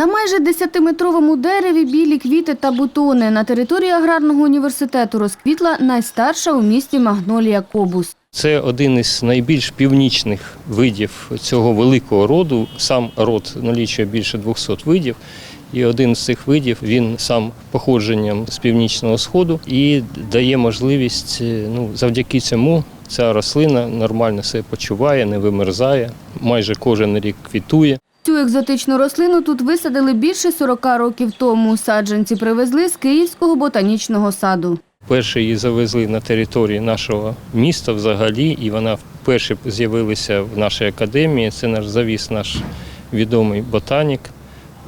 На майже 10-метровому дереві білі квіти та бутони. На території аграрного університету розквітла найстарша у місті магнолія кобус. Це один із найбільш північних видів цього великого роду. Сам род налічує більше 200 видів. І один з цих видів він сам походженням з північного сходу і дає можливість, ну завдяки цьому ця рослина нормально себе почуває, не вимерзає, майже кожен рік квітує. Цю екзотичну рослину тут висадили більше 40 років тому. Саджанці привезли з Київського ботанічного саду. Перші її завезли на території нашого міста взагалі, і вона вперше з'явилася в нашій академії. Це наш завіс, наш відомий ботанік,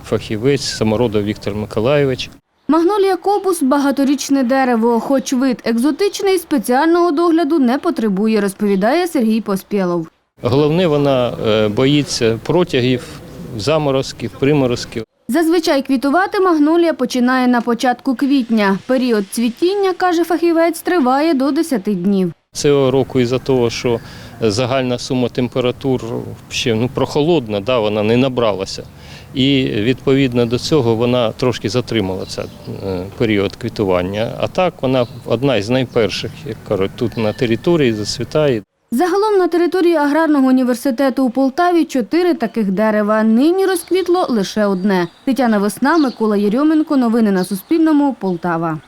фахівець Самородов Віктор Миколайович. Магнолія кобус – багаторічне дерево, хоч вид екзотичний, спеціального догляду не потребує, розповідає Сергій Поспєлов. Головне, вона е, боїться протягів, заморозків, приморозків. Зазвичай квітувати магнолія починає на початку квітня. Період цвітіння, каже фахівець, триває до 10 днів. Цього року із-за того, що загальна сума температур ще ну, прохолодна, да, вона не набралася. І відповідно до цього вона трошки затримала цей період квітування. А так вона одна із найперших, як кажуть, тут на території зацвітає. Загалом на території аграрного університету у Полтаві чотири таких дерева. Нині розквітло лише одне. Тетяна Весна, Микола Єрьоменко. Новини на Суспільному. Полтава.